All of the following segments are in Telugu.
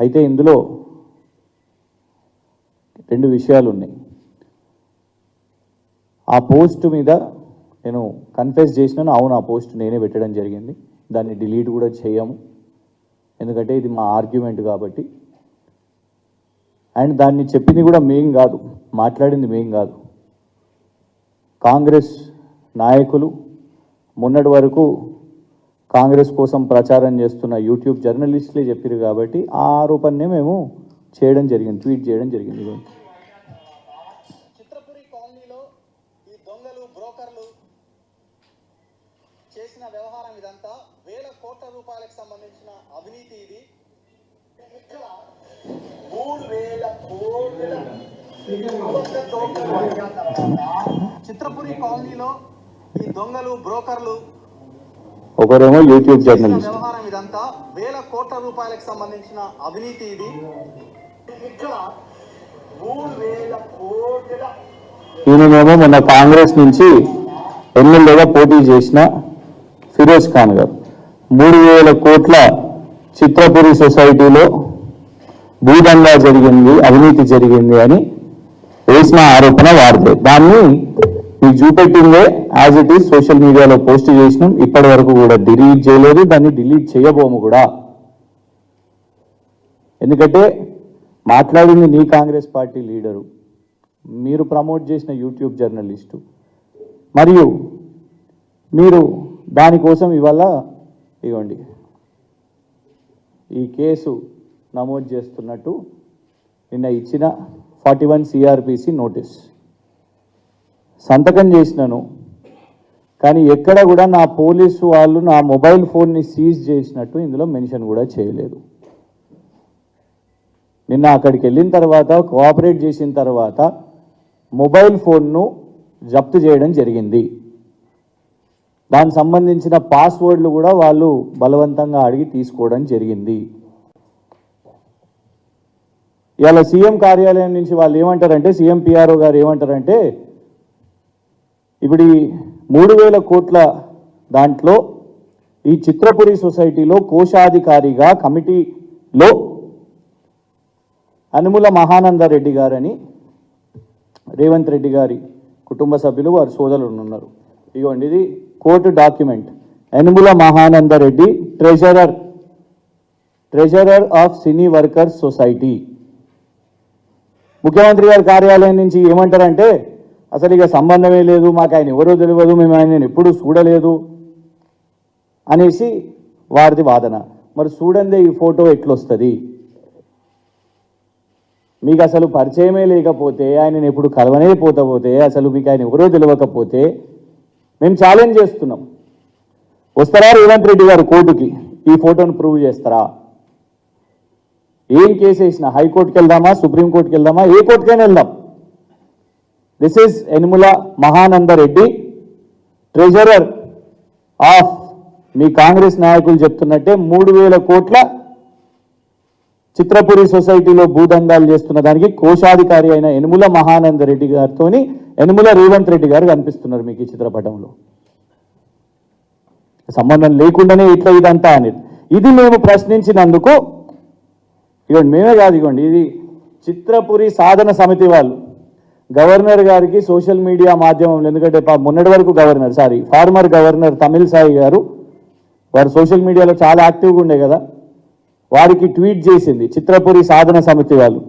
అయితే ఇందులో రెండు విషయాలు ఉన్నాయి ఆ పోస్ట్ మీద నేను కన్ఫెస్ చేసినాను అవును ఆ పోస్ట్ నేనే పెట్టడం జరిగింది. దాన్ని డిలీట్ కూడా చేయము. ఎందుకంటే ఇది మా ఆర్గ్యుమెంట్ కాబట్టి. అండ్ దాన్ని చెప్పింది కూడా మేం కాదు మాట్లాడింది మేం కాదు. కాంగ్రెస్ నాయకులు మొన్నటి వరకు కాంగ్రెస్ కోసం ప్రచారం చేస్తున్న యూట్యూబ్ జర్నలిస్టులే చెప్పారు కాబట్టి ఆ ఆరోపణనే మేము చేయడం జరిగింది ట్వీట్ చేయడం జరిగింది చిత్రపురి కాలనీలో ఈ దొంగలు బ్రోకర్లు చేసిన వ్యవహారం ఇదంతా వేల కోట్ల రూపాయలకు సంబంధించిన అవినీతి ఇది. మూడు వేల కోట్ల చిత్రపురి కాలనీలో ఈ దొంగలు బ్రోకర్లు ఒకరేమో యూట్యూబ్ జర్నలిస్ట్ వ్యవహారం ఇదంతా. వేల కోట్ల రూపాయలకు సంబంధించిన అవినీతి ఇది. ఈయననేమో మొన్న కాంగ్రెస్ నుంచి ఎమ్మెల్యేగా పోటీ చేసిన ఫిరోజ్ ఖాన్ గారు. మూడు వేల కోట్ల చిత్రపురి సొసైటీలో భూదంగా జరిగింది అవినీతి జరిగింది అని వేసిన ఆరోపణ వారిదే. దాన్ని మీకు చూపెట్టిందే యాజ్ ఇట్ ఈస్ సోషల్ మీడియాలో పోస్ట్ చేసినాం. ఇప్పటి వరకు కూడా డిలీట్ చేయలేదు. దాన్ని డిలీట్ చేయబోము కూడా. ఎందుకంటే మాట్లాడింది నీ కాంగ్రెస్ పార్టీ లీడరు. మీరు ప్రమోట్ చేసిన యూట్యూబ్ జర్నలిస్టు మరియు మీరు దానికోసం ఇవాళ ఇవ్వండి ఈ కేసు నమోదు చేస్తున్నట్టు నిన్న ఇచ్చిన ఫార్టీ వన్ సిఆర్పిసి నోటీస్. సంతకం చేసినాను కానీ ఎక్కడ కూడా నా పోలీసు వాళ్ళు నా మొబైల్ ఫోన్ని సీజ్ చేసినట్టు ఇందులో మెన్షన్ కూడా చేయలేదు. నిన్న అక్కడికి వెళ్ళిన తర్వాత కోఆపరేట్ చేసిన తర్వాత మొబైల్ ఫోన్ను జప్తు చేయడం జరిగింది. దానికి సంబంధించిన పాస్వర్డ్లు కూడా వాళ్ళు బలవంతంగా అడిగి తీసుకోవడం జరిగింది. ఇవాళ సీఎం కార్యాలయం నుంచి వాళ్ళు ఏమంటారంటే సీఎం పిఆర్ఓ గారు ఏమంటారంటే ఇప్పుడు మూడు వేల కోట్ల దాంట్లో ఈ చిత్రపురి సొసైటీలో కోశాధికారిగా కమిటీలో అనుముల మహానంద రెడ్డి గారని రేవంత్ రెడ్డి గారి కుటుంబ సభ్యులు వారి సోదరులు ఉన్నారు. ఇదిగోండి ఇది court document. Anumula Mahananda Reddy treasurer treasurer of cine workers society. ముఖ్యమంత్రి గారి కార్యాలయం నుంచి ఏమంటారంటే అసలు ఇక సంబంధమే లేదు మాకు ఆయన ఎవరో తెలియదు మేము ఆయన ఎప్పుడూ చూడలేదు అనేసి వారిది వాదన. మరి చూడందే ఈ ఫోటో ఎట్లొస్తుంది? మీకు అసలు పరిచయమే లేకపోతే ఆయనను ఎప్పుడు కలవనే పోతపోతే అసలు మీకు ఆయన ఎవరో తెలియకపోతే మేము ఛాలెంజ్ చేస్తున్నాం. వస్తారా రేవంత్ రెడ్డి గారు కోర్టుకి? ఈ ఫోటోను ప్రూవ్ చేస్తారా? ఏం కేసు వేసినా? హైకోర్టుకి వెళ్దామా? సుప్రీంకోర్టుకి వెళ్దామా? ఏ కోర్టుకైనా వెళ్దాం. This is Enumula Mahananda Reddy treasurer of మీ కాంగ్రెస్ నాయకులు చెప్తున్నట్టే మూడు వేల కోట్ల చిత్రపురి సొసైటీలో భూదందాలు చేస్తున్న దానికి కోశాధికారి అయిన యనుముల మహానంద రెడ్డి గారితోని యనుముల రేవంత్ రెడ్డి గారు కనిపిస్తున్నారు మీకు ఈ చిత్రపటంలో. సంబంధం లేకుండానే ఇట్లా ఇదంతా అనేది. ఇది మేము ప్రశ్నించినందుకు ఇవ్వండి మేమే కాదు ఇవ్వండి ఇది చిత్రపురి సాధన సమితి వాళ్ళు గవర్నర్ గారికి సోషల్ మీడియా మాధ్యమంలో ఎందుకంటే మొన్నటి వరకు governor sorry former governor Tamilisai గారు వారు సోషల్ మీడియాలో చాలా యాక్టివ్గా ఉండే కదా వారికి ట్వీట్ చేసింది చిత్రపురి సాధన సమితి వాళ్ళు.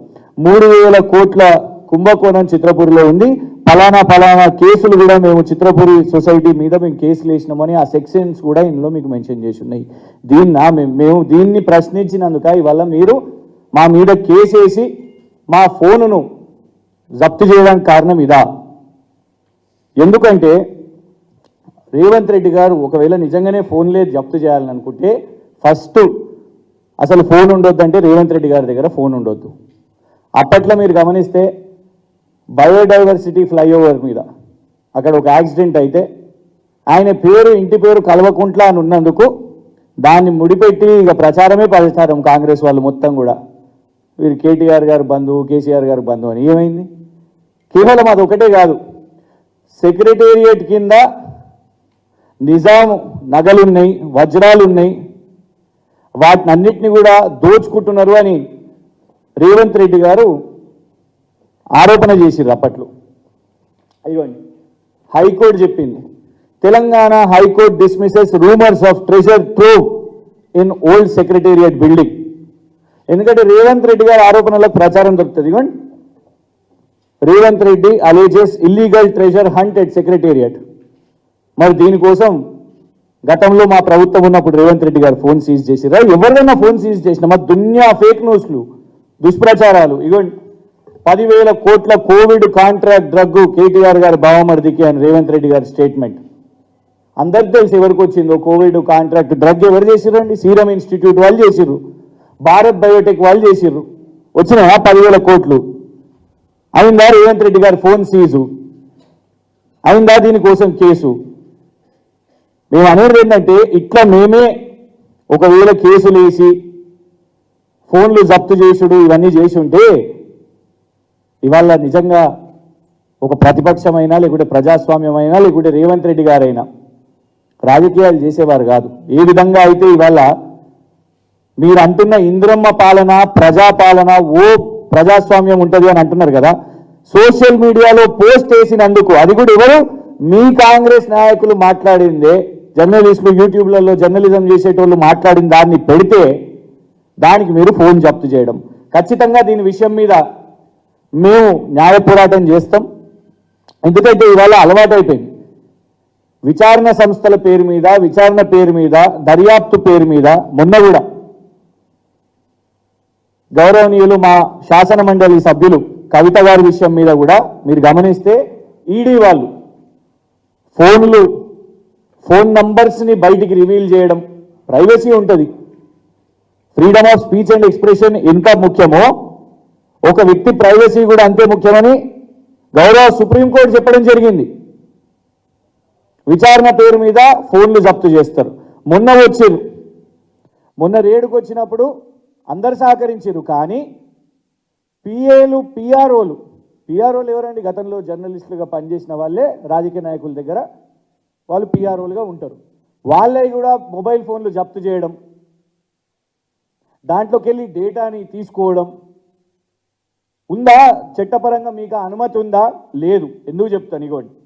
మూడు వేల కోట్ల కుంభకోణం చిత్రపురిలో ఉంది. ఫలానా ఫలానా కేసులు కూడా మేము చిత్రపురి సొసైటీ మీద మేము కేసులు వేసినామని ఆ సెక్షన్స్ కూడా ఇందులో మీకు మెన్షన్ చేసి ఉన్నాయి. దీన్న మేము మేము దీన్ని ప్రశ్నించినందుక ఇవాళ మీరు మా మీద కేసు వేసి మా ఫోనును జప్తు చేయడానికి కారణం ఇదా? ఎందుకంటే రేవంత్ రెడ్డి గారు ఒకవేళ నిజంగానే ఫోన్లే జప్తు చేయాలని అనుకుంటే ఫస్ట్ అసలు ఫోన్ ఉండొద్దంటే రేవంత్ రెడ్డి గారి దగ్గర ఫోన్ ఉండొద్దు. అప్పట్లో మీరు గమనిస్తే బయోడైవర్సిటీ ఫ్లైఓవర్ మీద అక్కడ ఒక యాక్సిడెంట్ అయితే ఆయన పేరు ఇంటి పేరు కల్వకుంట్ల అని ఉన్నందుకు దాన్ని ముడిపెట్టి ఇక ప్రచారమే ప్రచారం కాంగ్రెస్ వాళ్ళు మొత్తం కూడా. వీరు కేటీఆర్ గారు బంధువు కేసీఆర్ గారు బంధువు అని ఏమైంది? కేవలం అది ఒకటే కాదు. సెక్రటేరియట్ కింద నిజాం నగలున్నాయి వజ్రాలున్నాయి. వాటిని అన్నిటిని కూడా దోచుకుంటున్నారు అని రేవంత్ రెడ్డి గారు ఆరోపణ చేసిర్రు అప్పట్లో. అయ్యోండి హైకోర్టు చెప్పింది. Telangana high court dismisses rumours of treasure trove in old secretariat building ఎందుకంటే రేవంత్ రెడ్డి గారి ఆరోపణలకు ప్రచారం దొరుకుతుంది. ఇవ్వండి Revanth Reddy alleges illegal treasure hunt at secretariat మరి దీనికోసం గతంలో మా ప్రభుత్వం ఉన్నప్పుడు రేవంత్ రెడ్డి గారు ఫోన్ సీజ్ చేసిరా ఎవరిదైనా ఫోన్ సీజ్ చేసిన? మా దున్యా ఫేక్ న్యూస్లు దుష్ప్రచారాలు. ఇగోండి పదివేల కోట్ల కోవిడ్ కాంట్రాక్ట్ డ్రగ్ కేటీఆర్ గారి బావమరిదికి అని రేవంత్ రెడ్డి గారి స్టేట్మెంట్ అందరికి తెలిసి ఎవరికి వచ్చిందో? కోవిడ్ కాంట్రాక్ట్ డ్రగ్ ఎవరు చేసిరండి సీరం ఇన్స్టిట్యూట్ వాళ్ళు చేసిర్రు. భారత్ బయోటెక్ వాళ్ళు చేసిర్రు. వచ్చినాయా పదివేల కోట్లు? అయిందా రేవంత్ రెడ్డి గారి ఫోన్ సీజు? అయిందా దీనికోసం కేసు మేము అనేది ఏంటంటే ఇట్లా మేమే ఒకవేళ కేసులు వేసి ఫోన్లు జప్తు చేసుడు ఇవన్నీ చేసి ఉంటే ఇవాళ నిజంగా ఒక ప్రతిపక్షమైనా లేకుంటే ప్రజాస్వామ్యమైనా లేకుంటే రేవంత్ రెడ్డి గారైనా రాజకీయాలు చేసేవారు కాదు. ఏ విధంగా అయితే ఇవాళ మీరు అంటున్న ఇంద్రమ్మ పాలన ప్రజాపాలన ఓ ప్రజాస్వామ్యం ఉంటుంది అని అంటున్నారు కదా. సోషల్ మీడియాలో పోస్ట్ వేసినందుకు అది కూడా ఎవరు? మీ కాంగ్రెస్ నాయకులు మాట్లాడిందే. జర్నలిస్టులు యూట్యూబ్లలో జర్నలిజం చేసేటోళ్ళు మాట్లాడిన దాన్ని పెడితే దానికి మీరు ఫోన్ జప్తు చేయడం. ఖచ్చితంగా దీని విషయం మీద మేము న్యాయ పోరాటం చేస్తాం. ఎందుకంటే ఇవాళ అలవాటైపోయింది. విచారణ సంస్థల పేరు మీద విచారణ పేరు మీద దర్యాప్తు పేరు మీద మొన్న కూడా గౌరవనీయులు మా శాసన మండలి సభ్యులు కవిత గారి విషయం మీద కూడా మీరు గమనిస్తే ఈడీ వాళ్ళు ఫోన్లు ఫోన్ నంబర్స్ని బయటికి రివీల్ చేయడం ప్రైవసీ ఉంటుంది. Freedom of speech and expression ఎంత ముఖ్యమో ఒక వ్యక్తి ప్రైవసీ కూడా అంతే ముఖ్యమని గౌరవ సుప్రీంకోర్టు చెప్పడం జరిగింది. విచారణ పేరు మీద ఫోన్లు జప్తు చేస్తారు. మొన్న వచ్చారు మొన్న రేడుకు వచ్చినప్పుడు అందరు సహకరించారు కానీ పిఏలు పిఆర్ఓలు పిఆర్ఓలు ఎవరండి? గతంలో జర్నలిస్టులుగా పనిచేసిన వాళ్ళే రాజకీయ నాయకుల దగ్గర వాళ్ళు పిఆర్ఓలుగా ఉంటారు. వాళ్ళే కూడా మొబైల్ ఫోన్లు జప్తు చేయడం దాంట్లోకి వెళ్ళి డేటాని తీసుకోవడం. ఉందా? చట్టపరంగా మీకు అనుమతి ఉందా? లేదు. ఎందుకు చెప్తాను ఇగోండి.